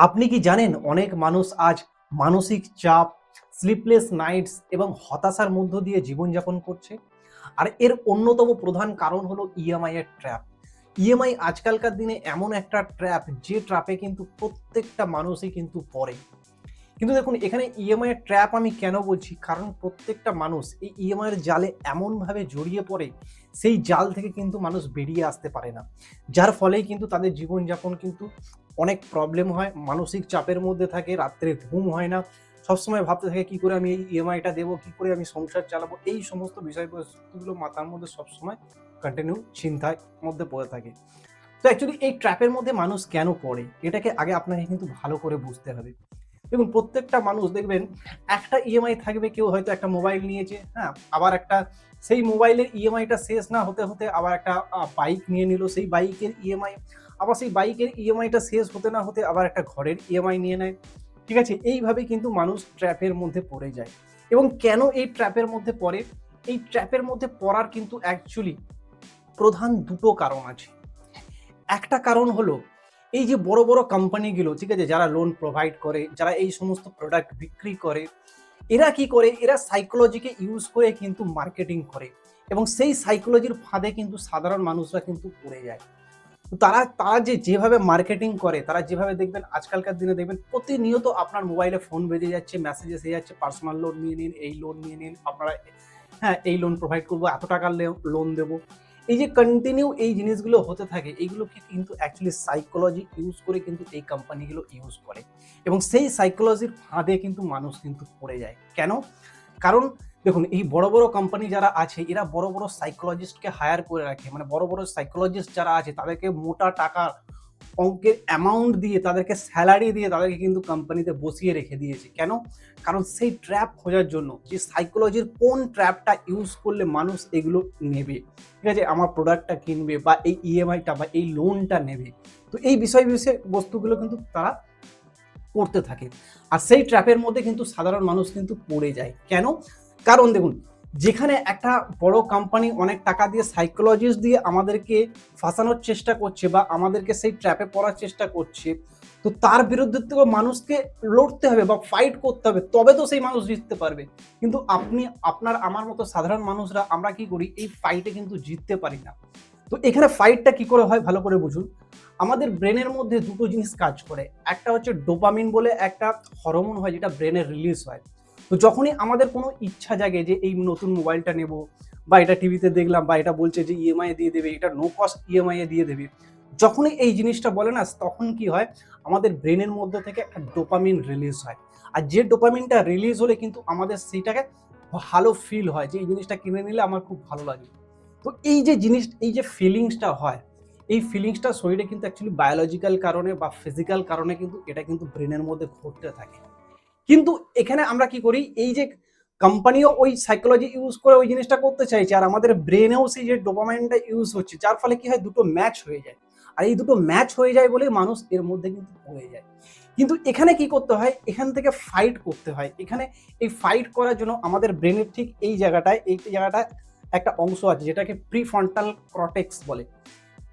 আপনি কি জানেন অনেক মানুষ আজ মানসিক চাপ স্লিপলেস নাইটস এবং হতাশার মধ্য দিয়ে জীবনযাপন করছে? আর এর অন্যতম প্রধান কারণ হলো ইএমআই এর ট্র্যাপ ইএমআই আজকালকার দিনে এমন একটা ট্র্যাপ যে ট্র্যাপে কিন্তু প্রত্যেকটা মানুষই কিন্তু পড়ে। কিন্তু দেখুন, এখানে ইএমআই এর ট্র্যাপ আমি কেন বলছি? কারণ প্রত্যেকটা মানুষ এই ইএমআই এর জালে এমনভাবে জড়িয়ে পড়ে, সেই জাল থেকে কিন্তু মানুষ বেরিয়ে আসতে পারে না। যার ফলেই কিন্তু তাদের জীবনযাপন কিন্তু অনেক প্রবলেম হয়, মানসিক চাপের মধ্যে থাকে, রাত্রে ঘুম হয় না। সবসময় ভাবতে থাকে, কি করে আমি এই ইএমআইটা দেবো, কি করে আমি সংসার চালাবো? এই সমস্ত বিষয়বস্তুগুলো মাথার মধ্যে সবসময় কন্টিনিউ চিন্তার মধ্যে পড়ে থাকে। তো অ্যাকচুয়ালি এই ট্র্যাপের মধ্যে মানুষ কেন পড়ে? এটাকে আগে আপনাকে কিন্তু ভালো করে বুঝতে হবে। দেখুন, প্রত্যেকটা মানুষ দেখবেন, একটা ইএমআই থাকবে, কেউ হয়তো একটা মোবাইল নিয়েছে হ্যাঁ? আবার একটা, সেই মোবাইলের ইএমআইটা শেষ না হতে হতে আবার একটা বাইক নিয়ে নিল, সেই বাইকের ইএমআই আবার সেই বাইকের ইএমআইটা শেষ হতে না হতে আবার একটা ঘরের ইএমআই নিয়ে নেয়। ঠিক আছে? এইভাবে কিন্তু মানুষ ট্র্যাপের মধ্যে পড়ে যায়। এবং কেন এই ট্র্যাপের মধ্যে পড়ে? এই ট্র্যাপের মধ্যে পড়ার কিন্তু অ্যাকচুয়ালি প্রধান দুটো কারণ আছে। একটা কারণ হলো এই যে বড় বড় কোম্পানিগুলো ঠিক আছে, যারা লোন প্রোভাইড করে, যারা এই সমস্ত প্রোডাক্ট বিক্রি করে, এরা কি করে? এরা সাইকোলজিকে ইউজ করে কিন্তু মার্কেটিং করে এবং সেই সাইকোলজির ফাঁদে কিন্তু সাধারণ মানুষরা কিন্তু পড়ে যায়। তারা তারা যে যেভাবে মার্কেটিং করে, তারা যেভাবে দেখবেন আজকালকার দিনে দেখবেন প্রতিনিয়ত আপনার মোবাইলে ফোন বেজে যাচ্ছে মেসেজ এসে যাচ্ছে পার্সোনাল লোন নিয়ে নিন, এই লোন নিয়ে নিন, আপনারা হ্যাঁ এই লোন প্রোভাইড করব, এত টাকার লোন দেবো। এই যে কন্টিনিউ এই জিনিসগুলো হতে থাকে এইগুলোকে কিন্তু অ্যাকচুয়ালি সাইকোলজি ইউজ করে কিন্তু এই কোম্পানিগুলো ইউজ করে। এবং সেই সাইকোলজির ফাঁদে কিন্তু মানুষ কিন্তু পড়ে যায়। কেন? কারণ দেখুন, এই বড় বড় কোম্পানি যারা আছে, এরা বড় বড় সাইকোলজিস্টকে হায়ার করে রাখে। মানে বড় বড় সাইকোলজিস্ট যারা আছে, তাদেরকে মোটা টাকার অঙ্কের অ্যামাউন্ট দিয়ে, তাদেরকে স্যালারি দিয়ে, তাদেরকে কিন্তু কোম্পানিতে বসিয়ে রেখে দিয়েছে। কেন? কারণ সেই ট্র্যাপ খোঁজার জন্য, যে সাইকোলজির কোন ট্র্যাপটা ইউজ করলে মানুষ এগুলো নেবে। ঠিক আছে? আমার প্রোডাক্টটা কিনবে বা এই ইএমআইটা বা এই লোনটা নেবে। তো এই বিষয় বিষয় বস্তুগুলো কিন্তু তারা করতে থাকে। আর সেই ট্র্যাপের মধ্যে কিন্তু সাধারণ মানুষ কিন্তু পড়ে যায়। কেন? কারণ দেখুন যেখানে একটা বড় কোম্পানি অনেক টাকা দিয়ে সাইকোলজিস্ট দিয়ে আমাদেরকে ফাঁসানোর চেষ্টা করছে বা আমাদেরকে সেই ট্র্যাপে পড়ার চেষ্টা করছে, তো তার বিরুদ্ধে তো মানুষকে লড়তে হবে বা ফাইট করতে হবে, তবে তো সেই মানুষ জিততে পারবে। কিন্তু আপনি, আপনার, আমার মতো সাধারণ মানুষরা আমরা কি করি? এই ফাইটে কিন্তু জিততে পারি না। তো এখানে ফাইটটা কি করে হয়? ভালো করে বুঝুন। আমাদের ব্রেনের মধ্যে দুটো জিনিস কাজ করে। একটা হচ্ছে ডোপামিন বলে একটা হরমোন হয় যেটা ব্রেনের রিলিজ হয়। তো যখনই আমাদের কোনো ইচ্ছা জাগে যে এই নতুন মোবাইলটা নেব, বা এটা টিভিতে দেখলাম, বা এটা বলছে যে ইএমআই দিয়ে দেবে, এটা নো কস্ট ইএমআই এ দিয়ে দেবে, যখনই এই জিনিসটা বলে না, তখন কি হয়, আমাদের ব্রেনের মধ্যে থেকে একটা ডোপামিন রিলিজ হয়। আর যে ডোপামিনটা রিলিজ হলে কিন্তু আমাদের সেইটাকে ভালো ফিল হয় যে এই জিনিসটা কিনে নিলে আমার খুব ভালো লাগে। তো এই যে জিনিস, এই যে ফিলিংসটা হয়, এই ফিলিংসটা শরীরে কিন্তু অ্যাকচুয়ালি বায়োলজিক্যাল কারণে বা ফিজিক্যাল কারণে কিন্তু এটা কিন্তু ব্রেনের মধ্যে ঘটতে থাকে। কিন্তু এখানে আমরা কি করি? এই যে কোম্পানিও ওই সাইকোলজি ইউজ করে ওই জিনিসটা করতে চাইছে আর আমাদের ব্রেনেও সেই যে ডোপামাইনটা ইউজ হচ্ছে, যার ফলে কি হয়? দুটো ম্যাচ হয়ে যায়। আর এই দুটো ম্যাচ হয়ে যায় বলে মানুষ এর মধ্যে কিন্তু পড়ে যায়। কিন্তু এখানে কি করতে হয়? এখান থেকে ফাইট করতে হয়। এখানে এই ফাইট করার জন্য আমাদের ব্রেনের ঠিক এই জায়গাটায় এই জায়গাটায় একটা অংশ আছে যেটাকে প্রিফ্রন্টাল কর্টেক্স বলে।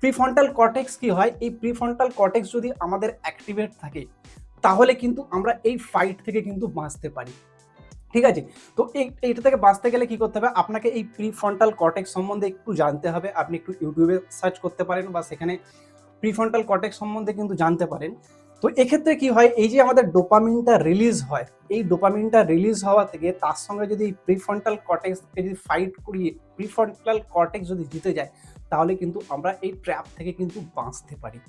প্রিফ্রন্টাল কর্টেক্স কি হয়? এই প্রিফ্রন্টাল কর্টেক্স যদি আমাদের অ্যাক্টিভেট থাকে তাহলে কিন্তু আমরা এই ফাইট থেকে কিন্তু বাঁচতে পারি। ঠিক আছে? তো এই, এইটা থেকে বাঁচতে গেলে কি করতে হবে? আপনাকে এই প্রি প্রিফ্রন্টাল কর্টেক্স সম্বন্ধে একটু জানতে হবে। আপনি একটু ইউটিউবে সার্চ করতে পারেন বা সেখানে প্রিফ্রন্টাল কর্টেক্স সম্বন্ধে কিন্তু জানতে পারেন। তো এক্ষেত্রে কি হয়? এই যে আমাদের ডোপামিনটা রিলিজ হয়, এই ডোপামিনটা রিলিজ হওয়া থেকে তার সঙ্গে যদি প্রিফ্রন্টাল কর্টেক্সকে যদি ফাইট করিয়ে প্রিফ্রন্টাল কর্টেক্স যদি জিতে যায়, তাহলে কিন্তু আমরা এই ট্র্যাপ থেকে কিন্তু বাঁচতে পারি।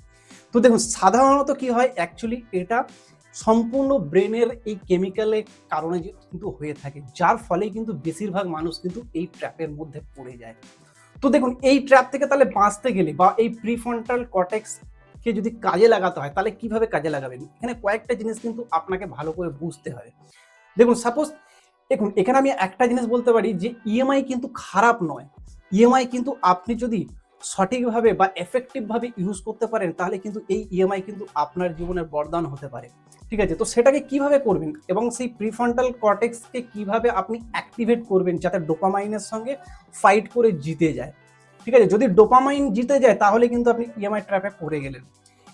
তো দেখুন, সাধারণত কি হয় অ্যাকচুয়ালি এটা সম্পূর্ণ ব্রেনের এই কেমিক্যালের কারণে কিন্তু হয়ে থাকে। যার ফলে কিন্তু বেশিরভাগ মানুষ কিন্তু এই ট্র্যাপের মধ্যে পড়ে যায়। তো দেখুন, এই ট্র্যাপ থেকে তাহলে বাঁচতে গেলে বা এই প্রিফ্রন্টাল কটেক্সকে যদি কাজে লাগাতে হয়, তাহলে কীভাবে কাজে লাগাবেন? এখানে কয়েকটা জিনিস কিন্তু আপনাকে ভালো করে বুঝতে হবে। দেখুন সাপোজ দেখুন, এখানে আমি একটা জিনিস বলতে পারি যে ইএমআই কিন্তু খারাপ নয়। ইএমআই কিন্তু আপনি যদি সঠিকভাবে বা এফেক্টিভভাবে ইউজ করতে পারেন, তাহলে কিন্তু এই ইএমআই কিন্তু আপনার জীবনের বরদান হতে পারে। ঠিক আছে? তো সেটাকে কীভাবে করবেন এবং সেই প্রিফ্রন্টাল কর্টেক্সকে কীভাবে আপনি অ্যাক্টিভেট করবেন যাতে ডোপামাইনের সঙ্গে ফাইট করে জিতে যায়? ঠিক আছে? যদি ডোপামাইন জিতে যায়, তাহলে কিন্তু আপনি ইএমআই ট্র্যাপে পড়ে গেলেন।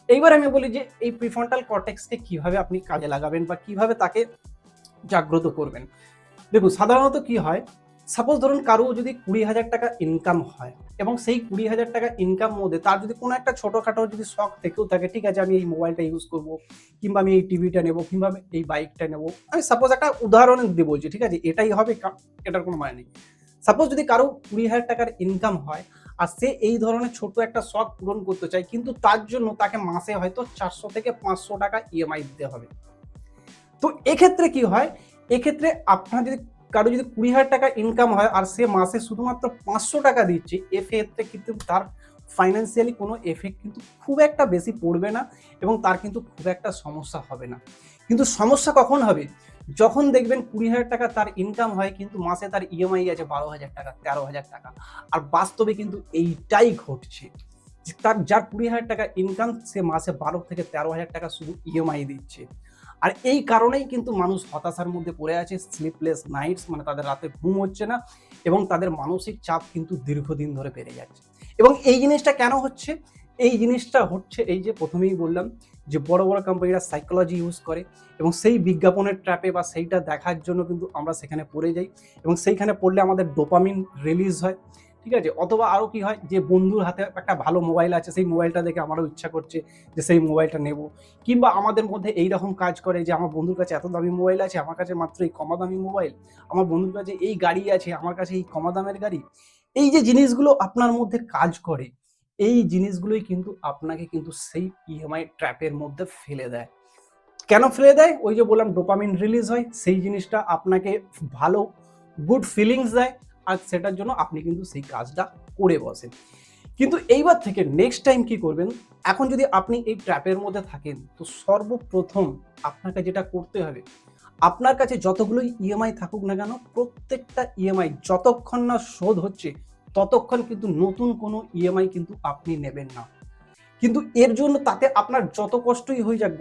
এইবার আমি বলি যে এই প্রিফ্রন্টাল কর্টেক্সকে কীভাবে আপনি কাজে লাগাবেন বা কীভাবে তাকে জাগ্রত করবেন। দেখুন, সাধারণত কি হয়? সাপোজ ধরুন কারও যদি কুড়ি হাজার টাকা ইনকাম হয় এবং সেই কুড়ি হাজার টাকা ইনকাম মধ্যে তার যদি কোনো একটা ছোটোখাটো যদি শখ থেকেও থাকে, ঠিক আছে, আমি এই মোবাইলটা ইউজ করব কিংবা আমি এই টিভিটা নেব কিংবা আমি এই বাইকটা নেব। আমি সাপোজ একটা উদাহরণ দিয়ে বলছি ঠিক আছে, এটাই হবে এটার কোনো মানে নেই। সাপোজ যদি কারও কুড়ি হাজার টাকার ইনকাম হয় আর সে এই ধরনের ছোট একটা শখ পূরণ করতে চায়, কিন্তু তার জন্য তাকে মাসে হয়তো চারশো থেকে পাঁচশো টাকা ইএমআই দিতে হবে। তো এক্ষেত্রে কি হয়? এক্ষেত্রে আপনার যদি কারও যদি কুড়ি হাজার টাকা ইনকাম হয় আর সে মাসে শুধুমাত্র পাঁচশো টাকা দিচ্ছে এক্ষেত্রে কিন্তু তার ফাইন্যান্সিয়ালি কোনো এফেক্ট কিন্তু খুব একটা বেশি পড়বে না এবং তার কিন্তু খুব একটা সমস্যা হবে না। কিন্তু সমস্যা কখন হবে? যখন দেখবেন কুড়ি হাজার টাকা তার ইনকাম হয় কিন্তু মাসে তার ইএমআই আছে বারো হাজার টাকা, তেরো হাজার টাকা। আর বাস্তবে কিন্তু এইটাই ঘটছে। তার যার কুড়ি হাজার টাকা ইনকাম সে মাসে বারো থেকে তেরো হাজার টাকা শুধু ইএমআই দিচ্ছে। আর এই কারণেই কিন্তু মানুষ হতাশার মধ্যে পড়ে আছে স্লিপলেস নাইটস মানে তাদের রাতে ঘুম হচ্ছে না এবং তাদের মানসিক চাপ কিন্তু দীর্ঘদিন ধরে বেড়ে যাচ্ছে। এবং এই জিনিসটা কেন হচ্ছে? এই জিনিসটা হচ্ছে এই যে প্রথমেই বললাম যে বড় বড় কোম্পানিরা সাইকোলজি ইউজ করে এবং সেই বিজ্ঞাপনের ট্র্যাপে বা সেইটা দেখার জন্য কিন্তু আমরা সেখানে পড়ে যাই এবং সেইখানে পড়লে আমাদের ডোপামিন রিলিজ হয়। ঠিক আছে? অথবা আরও কি হয় যে বন্ধুর হাতে একটা ভালো মোবাইল আছে, সেই মোবাইলটা দেখে আমারও ইচ্ছা করছে যে সেই মোবাইলটা নেব। কিংবা আমাদের মধ্যে এই রকম কাজ করে যে আমার বন্ধুর কাছে এত দামি মোবাইল আছে, আমার কাছে মাত্র এই কমা দামি মোবাইল আমার বন্ধুর কাছে এই গাড়ি আছে, আমার কাছে এই কমা দামের গাড়ি। এই যে জিনিসগুলো আপনার মধ্যে কাজ করে, এই জিনিসগুলোই কিন্তু আপনাকে কিন্তু সেই ইএমআই ট্র্যাপের মধ্যে ফেলে দেয়। কেন ফেলে দেয়? ওই যে বললাম ডোপামিন রিলিজ হয়, সেই জিনিসটা আপনাকে ভালো গুড ফিলিংস দেয়। আর সেটার জন্য আপনি কিন্তু সেই কাজটা করে বসেন। কিন্তু এইবার থেকে নেক্সট টাইম কি করবেন? এখন যদি আপনি এই ট্র্যাপের মধ্যে থাকেন, তো সর্বপ্রথম আপনাকে যেটা করতে হবে, আপনার কাছে যতগুলো ইএমআই থাকুক না কেন, প্রত্যেকটা ইএমআই যতক্ষণ না শোধ হচ্ছে, ততক্ষণ কিন্তু নতুন কোনো ইএমআই কিন্তু আপনি নেবেন না। কিন্তু এর জন্য তাতে আপনার যত কষ্টই হয়ে যাক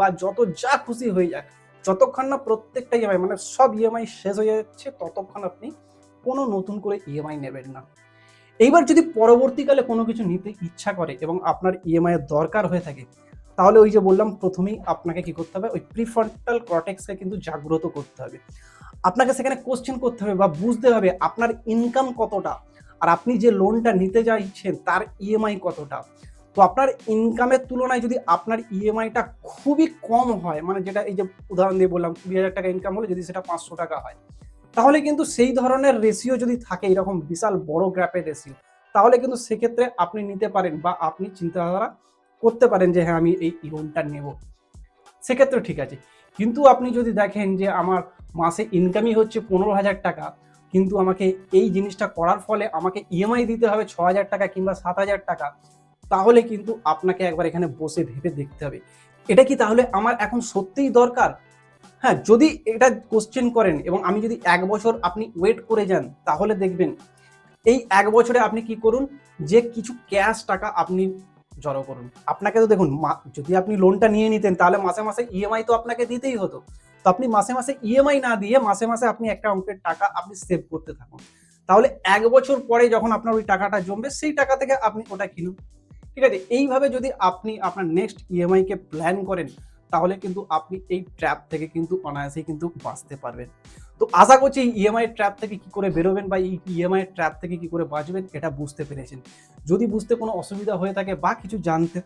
বা যত যা খুশি হয়ে যাক, যতক্ষণ না প্রত্যেকটা ইএমআই মানে সব ইএমআই শেষ হয়ে যাচ্ছে, ততক্ষণ আপনি কোনো নতুন করে ইএমআই নেবেন না। এইবার যদি পরবর্তীকালে কোনো কিছু নিতে ইচ্ছা করে এবং আপনার ইএমআই এর দরকার হয়ে থাকে, তাহলে ওই যে বললাম, প্রথমেই আপনাকে কি করতে হবে? ওই প্রিফ্রন্টাল কর্টেক্সকে কিন্তু জাগ্রত করতে হবে। আপনাকে সেখানে কোশ্চেন করতে হবে বা বুঝতে হবে আপনার ইনকাম কতটা আর আপনি যে লোনটা নিতে চাইছেন তার ইএমআই কতটা। তো আপনার ইনকামের তুলনায় যদি আপনার ইএমআইটা খুবই কম হয় মানে যেটা এই যে উদাহরণ দিয়ে বললাম, কুড়ি হাজার টাকা ইনকাম হলে যদি সেটা পাঁচশো টাকা হয় তাহলে কিন্তু সেই ধরনের রেশিও যদি থাকে, এরকম বিশাল বড় গ্র্যাপের রেশিও তাহলে কিন্তু সেক্ষেত্রে আপনি নিতে পারেন বা আপনি চিন্তাধারা করতে পারেন যে হ্যাঁ আমি এই লোনটা নেব। সেক্ষেত্রে ঠিক আছে। কিন্তু আপনি যদি দেখেন যে, আমার মাসে ইনকামই হচ্ছে পনেরো হাজার টাকা, কিন্তু আমাকে এই জিনিসটা করার ফলে আমাকে ইএমআই দিতে হবে ছ হাজার টাকা কিংবা সাত হাজার টাকা, তাহলে কিন্তু আপনাকে একবার এখানে বসে ভেবে দেখতে হবে। এটা কি তাহলে আমার এখন সত্যিই দরকার? হ্যাঁ যদি এটা কোশ্চেন করেন এবং আমি যদি এক বছর আপনি ওয়েট করে যান, তাহলে দেখবেন এই এক বছরে আপনি কি করুন, যে কিছু ক্যাশ টাকা আপনি জড়ো করুন। আপনাকে তো দেখুন যদি আপনি লোনটা নিয়ে নিতেন, তাহলে মাসে মাসে ইএমআই তো আপনাকে দিতেই হতো। তো আপনি মাসে মাসে ইএমআই না দিয়ে মাসে মাসে আপনি একটা অঙ্কের টাকা আপনি সেভ করতে থাকুন। তাহলে এক বছর পরে যখন আপনার ওই টাকাটা জমবে, সেই টাকা থেকে আপনি ওটা কিনুন। ঠিক আছে? এইভাবে যদি আপনি আপনার নেক্সট ইএমআই কে প্ল্যান করেন তাহলে কিন্তু আপনি এই ট্র্যাপ থেকে কিন্তু অনায়াসেই কিন্তু বাঁচতে পারবেন। তো আশা করছি ইএমআই ট্র্যাপ থেকে কি করে বেরোবেন বা এই ইএমআই ট্র্যাপ থেকে কি করে বাঁচবেন এটা বুঝতে পেরেছেন। যদি বুঝতে কোনো অসুবিধা হয়ে থাকে বা কিছু জানতে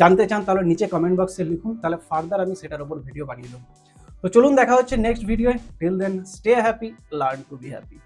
জানতে চান তাহলে নিচে কমেন্ট বক্সে লিখুন, তাহলে ফার্দার আমি সেটার উপর ভিডিও বানিয়ে দেবো। তো চলুন দেখা হচ্ছে next video till then stay happy learn to be happy